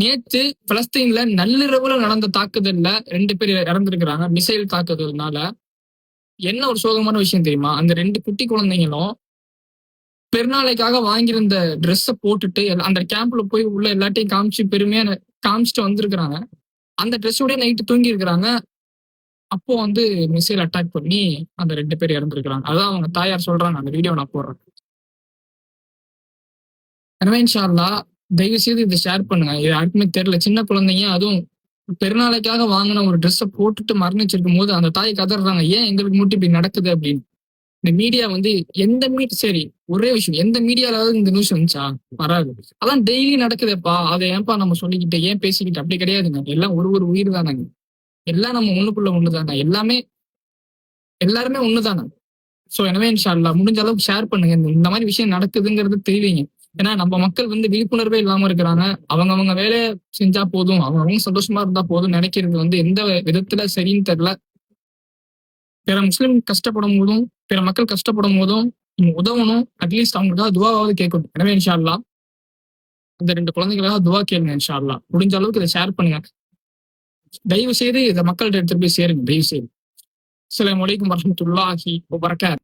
நேத்து பலஸ்தீன்ல நள்ளிரவுல நடந்த தாக்குதல்ல ரெண்டு பேர் இறந்திருக்கிறாங்க. மிசைல் தாக்குதல்னால. என்ன ஒரு சோகமான விஷயம் தெரியுமா? அந்த ரெண்டு குட்டி குழந்தைங்களும் பெருநாளைக்காக வாங்கியிருந்த ட்ரெஸ்ஸை போட்டுட்டு எல்லா- அந்த கேம்ப்ல போய் உள்ள எல்லாத்தையும் காமிச்சு பெருமையா காமிச்சிட்டு வந்திருக்கிறாங்க. அந்த ட்ரெஸ்ஸோடய நைட்டு தூங்கி இருக்கிறாங்க. அப்போ வந்து மிசைல் அட்டாக் பண்ணி அந்த ரெண்டு பேர் இறந்துருக்கிறாங்க. அதான் அவங்க தாயார் சொல்றாங்க. அந்த வீடியோ நான் போடுறேன். எனவே இன்ஷா தயவு செய்து இதை ஷேர் பண்ணுங்க. இது யாருக்குமே தெரியல. சின்ன குழந்தைங்க அதுவும் பெருநாளைக்காக வாங்கின ஒரு ட்ரெஸ்ஸை போட்டுட்டு மரணிச்சிருக்கும் போது அந்த தாய் கதறாங்க. ஏன் எங்களுக்கு மட்டும் இப்படி நடக்குது? அப்படின்னு. இந்த மீடியா வந்து எந்த மீட் சரி ஒரே விஷயம். எந்த மீடியாலாவது இந்த நியூஸ் வந்துச்சா? வராது. அதான் டெய்லி நடக்குதேப்பா. அதை ஏன்பா நம்ம சொல்லிக்கிட்டு ஏன் பேசிக்கிட்டு? அப்படி கிடையாதுங்க. எல்லாம் ஒரு ஒரு உயிர் தானங்க. எல்லாம் நம்ம ஒண்ணுக்குள்ள ஒண்ணுதானே எல்லாமே எல்லாருமே ஒண்ணுதானே ஸோ எனவே இன்ஷா அல்லாஹ் முடிஞ்ச அளவுக்கு ஷேர் பண்ணுங்க. இந்த- இந்த மாதிரி விஷயம் நடக்குதுங்கிறது தெரியுங்க ஏன்னா நம்ம மக்கள் வந்து விழிப்புணர்வே இல்லாம இருக்கிறாங்க. அவங்க அவங்க வேலையை செஞ்சா போதும். அவங்க அவங்க சந்தோஷமா இருந்தா போதும் நினைக்கிறது வந்து எந்த விதத்துல சரின்னு தெரியல. பிற முஸ்லீம் கஷ்டப்படும் போதும் பிற மக்கள் கஷ்டப்படும் போதும் உதவணும். அட்லீஸ்ட் அவங்களுக்காக துவாவாவது கேட்கணும். எனவே இன்ஷா அந்த இந்த ரெண்டு குழந்தைகளுக்காக துவா கேளுங்க இன்ஷா முடிஞ்ச அளவுக்கு இதை ஷேர் பண்ணுங்க. தயவு செய்து இதை மக்கள்கிட்ட எடுத்துட்டு போய் சேருங்க. தயவு செய்து அஸ்ஸலாமு அலைக்கும் வரஹ்மத்துல்லாஹி வபரகாத்.